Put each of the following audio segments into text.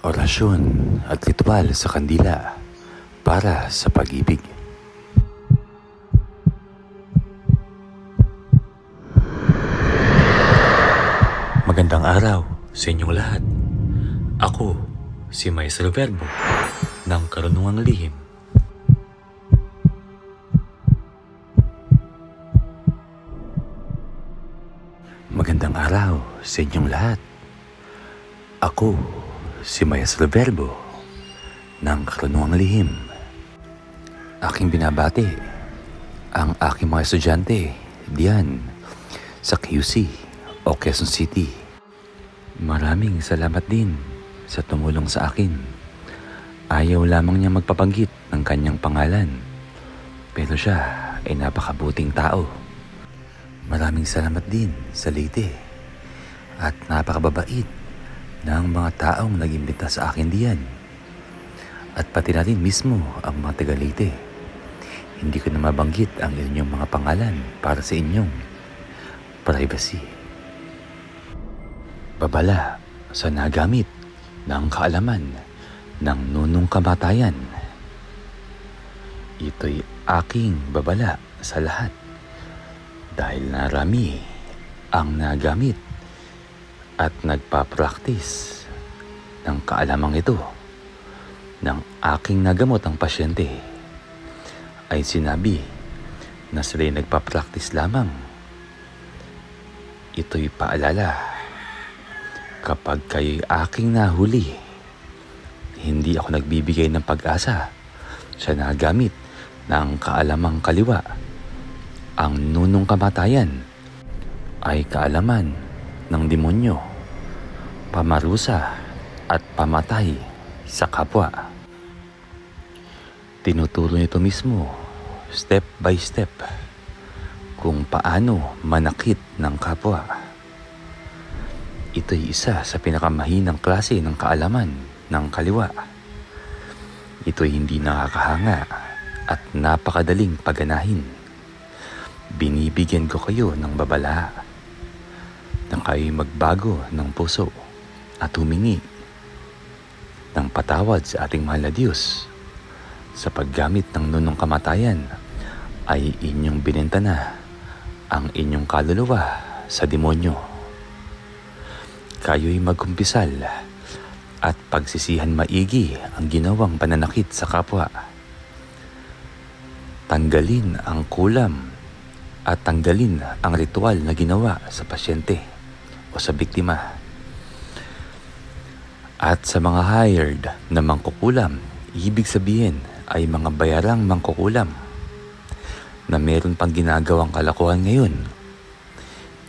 orasyon at ritual sa kandila para sa pag-ibig. Magandang araw sa inyong lahat. Ako, si Maestro Verbo ng Karunungang Lihim. Magandang araw sa inyong lahat. Ako, si Maestro Verbo ng Karunungang Lihim. Aking binabati ang aking mga estudyante diyan sa QC o Quezon City. Maraming salamat din sa tumulong sa akin. Ayaw lamang niya magpapanggit ng kanyang pangalan. Pero siya ay napakabuting tao. Maraming salamat din sa Leyte at napakababait ng mga taong nag-imbita sa akin diyan. At pati na rin mismo ang mga taga Leyte. Hindi ko na mabanggit ang inyong mga pangalan para sa inyong privacy. Babala sa nagamit ng kaalaman ng nunong kamatayan. Ito'y aking babala sa lahat dahil narami ang nagamit at nagpa-practice ng kaalamang ito ng aking nagamot ang pasyente ay sinabi na sila'y nagpa-practice lamang. Ito'y paalala kapag kayo'y aking nahuli, hindi ako nagbibigay ng pag-asa sa nagamit ng kaalamang kaliwa. Ang nunong kamatayan ay kaalaman ng demonyo, pamarusa at pamatay sa kapwa. Tinuturo nito mismo, step by step, kung paano manakit ng kapwa. Ito'y isa sa pinakamahinang klase ng kaalaman ng kaliwa. Ito'y hindi nakakahanga at napakadaling paganahin. Binibigyan ko kayo ng babala na kayo'y magbago ng puso at humingi ng patawad sa ating mahal na Diyos sa paggamit ng nunong kamatayan ay inyong binenta na ang inyong kaluluwa sa demonyo. Kayo'y magkumpisal at pagsisihan maigi ang ginawang pananakit sa kapwa. Tanggalin ang kulam at tanggalin ang ritual na ginawa sa pasyente o sa biktima. At sa mga hired na mangkukulam, ibig sabihin ay mga bayarang mangkukulam na meron pang ginagawang kalakuhan ngayon.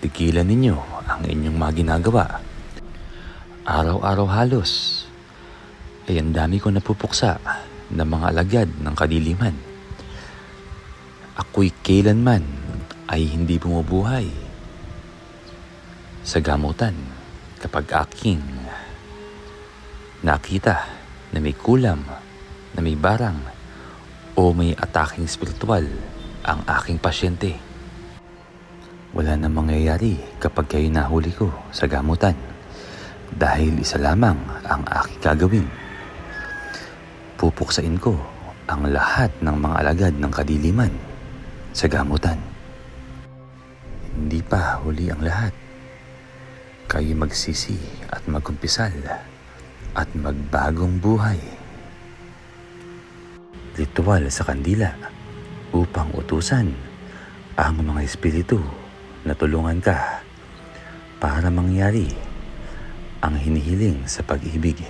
Tigilan ninyo ang inyong mga ginagawa. Araw-araw halos ay ang dami ko napupuksa ng mga alagad ng kadiliman. Ako'y kailanman ay hindi bumubuhay sa gamutan kapag aking nakita na may kulam, na may barang o may ataking spiritual ang aking pasyente. Wala na mangyayari kapag kayo nahuli ko sa gamutan dahil isa lamang ang aking gagawin. Pupuksain ko ang lahat ng mga alagad ng kadiliman sa gamutan. Hindi pa huli ang lahat. Kayo magsisi at magkumpisal at magbagong buhay. Ritual sa kandila upang utusan ang mga espiritu na tulungan ka para mangyari ang hinihiling sa pag-ibig.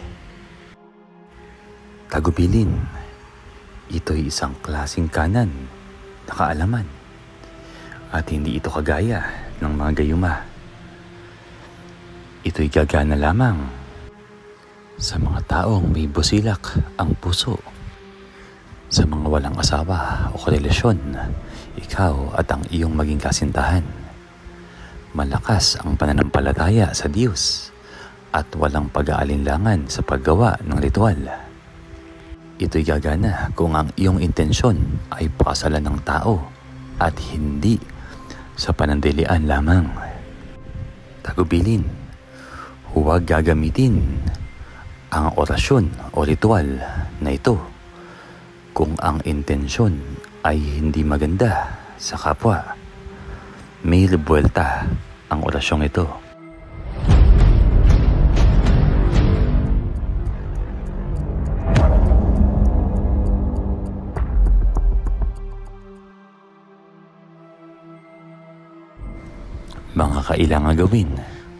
Tagubilin, ito'y isang klasing kanan na kaalaman at hindi ito kagaya ng mga gayuma. Ito'y gagana lamang sa mga taong may busilak ang puso. Sa mga walang asawa o karelasyon, ikaw at ang iyong maging kasintahan. Malakas ang pananampalataya sa Diyos at walang pag-aalinlangan sa paggawa ng ritual. Ito'y gagana kung ang iyong intensyon ay pakasalan ng tao at hindi sa panandalian lamang. Tagubilin, huwag gagamitin ang orasyon o ritual na ito kung ang intensyon ay hindi maganda sa kapwa. May rebuelta ang orasyong ito. Mga kailangan gawin,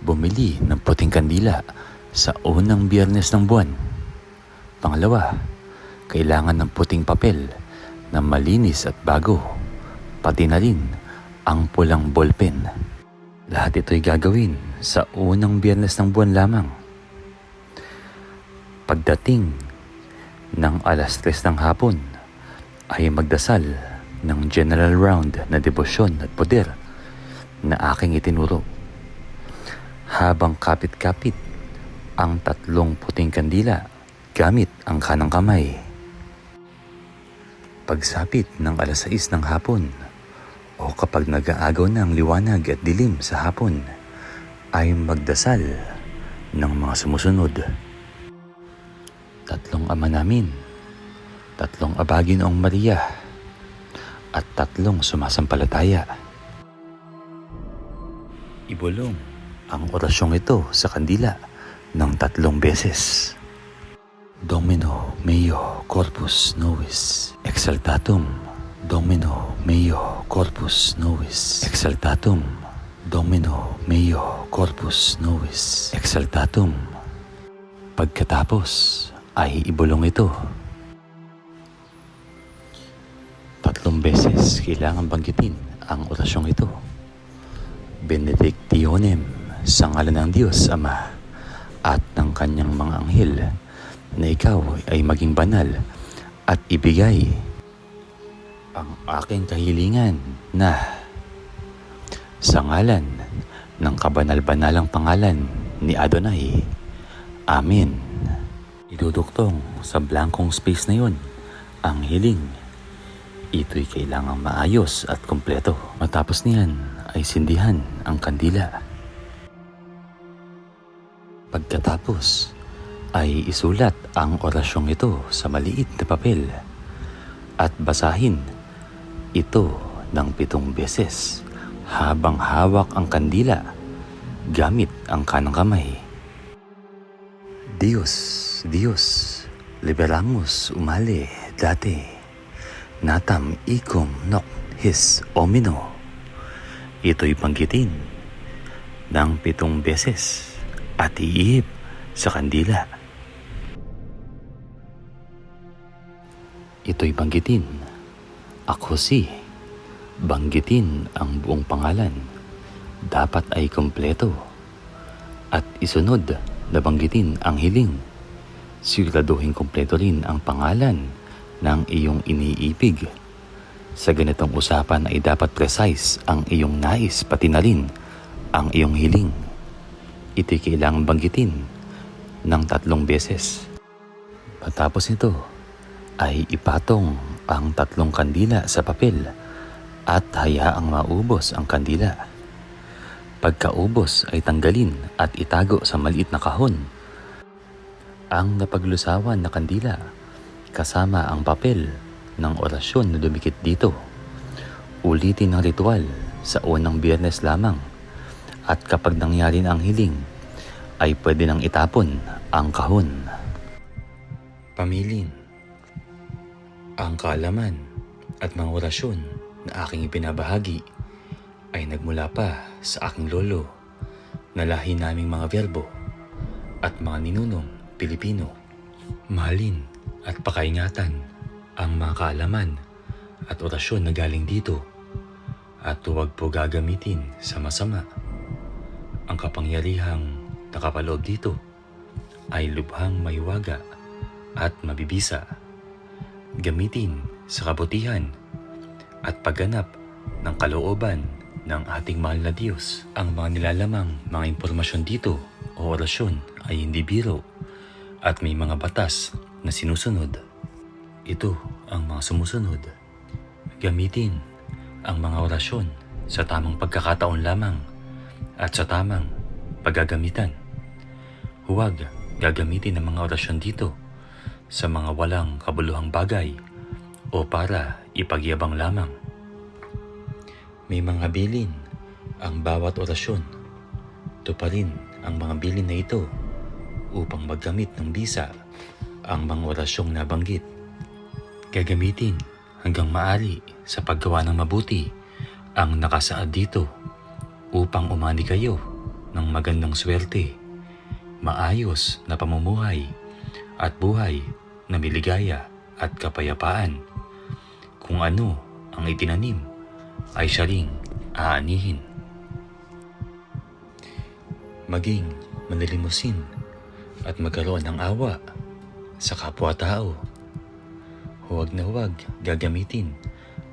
bumili ng puting kandila sa unang biyernes ng buwan. Pangalawa, kailangan ng puting papel na malinis at bago, pati na rin ang pulang ballpen. Lahat ito'y gagawin sa unang biyernes ng buwan lamang. Pagdating ng alas tres ng hapon, ay magdasal ng general round na debosyon at poder na aking itinuro. Habang kapit-kapit ang tatlong puting kandila gamit ang kanang kamay. Pagsapit ng alas 6 ng hapon o kapag nag-aagaw ng liwanag at dilim sa hapon ay magdasal ng mga sumusunod. Tatlong ama namin, tatlong abagi noong Maria, at tatlong sumasampalataya. Ibulong ang orasyong ito sa kandila ng tatlong beses. Domino meo corpus nobis exaltatum Domino meo corpus nobis exaltatum Domino meo corpus nobis exaltatum Pagkatapos ay ibulong ito. Tatlong beses kailangan banggitin ang orasyong ito. Benedictionem sa ngalan ng Diyos Ama at ng kanyang mga anghel na ikaw ay maging banal at ibigay ang aking kahilingan na sa ngalan ng kabanal-banalang pangalan ni Adonai. Amen. Iduduktong sa blankong space na yun ang hiling. Ito'y kailangang maayos at kompleto. Matapos niyan ay sindihan ang kandila. Pagkatapos ay isulat ang orasyong ito sa maliit na papel at basahin ito ng pitong beses habang hawak ang kandila gamit ang kanang kamay. Dios, Dios, liberamus umale dati, natam ikum nok his omino. Ito'y banggitin ng pitong beses at iihip sa kandila. Ito'y banggitin. Ako si. Banggitin ang buong pangalan. Dapat ay kompleto. At isunod na banggitin ang hiling. Siguraduhin kompleto rin ang pangalan ng iyong iniibig. Sa ganitong usapan ay dapat precise ang iyong nais pati na rin ang iyong hiling. Ito'y kailangang banggitin ng tatlong beses. Matapos ito ay ipatong ang tatlong kandila sa papel at hayaang maubos ang kandila. Pagkaubos ay tanggalin at itago sa maliit na kahon. Ang napaglusawan na kandila kasama ang papel ng orasyon na dumikit dito. Ulitin ang ritual sa unang biyernes lamang at kapag nangyari na ang hiling ay pwede nang itapon ang kahon. Pamilin ang kaalaman at mga orasyon na aking ipinabahagi ay nagmula pa sa aking lolo na lahi naming mga verbo at mga ninunong Pilipino. Mahalin at pakaingatan ang mga kaalaman at orasyon na galing dito at huwag po gagamitin sa masama. Ang kapangyarihang nakapaloob dito ay lubhang maywaga at mabibisa. Gamitin sa kabutihan at pagganap ng kalooban ng ating mahal na Diyos. Ang mga nilalamang mga impormasyon dito o orasyon ay hindi biro at may mga batas na sinusunod. Ito ang mga sumusunod. Gamitin ang mga orasyon sa tamang pagkakataon lamang at sa tamang paggagamitan. Huwag gagamitin ang mga orasyon dito sa mga walang kabuluhang bagay o para ipagyabang lamang. May mga bilin ang bawat orasyon. Tuparin ang mga bilin na ito upang maggamit ng bisa ang mga orasyong nabanggit. Gagamitin hanggang maari sa paggawa ng mabuti ang nakasaad dito upang umani kayo ng magandang swerte, maayos na pamumuhay at buhay na miligaya at kapayapaan. Kung ano ang itinanim ay siya ring aanihin. Maging manilimusin at magkaroon ng awa sa kapwa-tao. Huwag na huwag gagamitin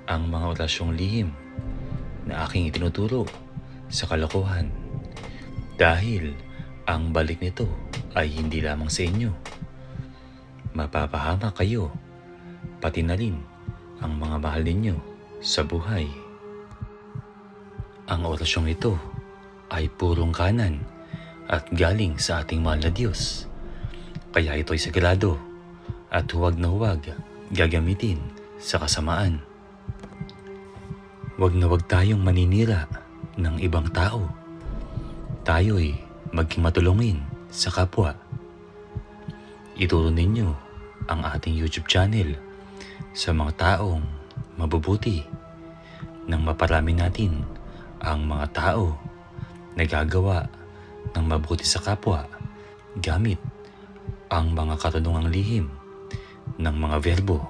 ang mga orasyong lihim na aking itinuturo sa kalokohan dahil ang balik nito ay hindi lamang sa inyo. Mapapahama kayo, pati na rin ang mga mahal ninyo sa buhay. Ang orasyong ito ay purong kanan at galing sa ating mahal na Diyos. Kaya ito'y sagrado at huwag na huwag gagamitin sa kasamaan. Huwag na huwag tayong maninira ng ibang tao. Tayo'y maging matulungin sa kapwa. Ituro ninyo ang ating YouTube channel sa mga taong mabubuti nang maparami natin ang mga tao na gagawa ng mabuti sa kapwa gamit ang mga katanungang lihim ng mga verbo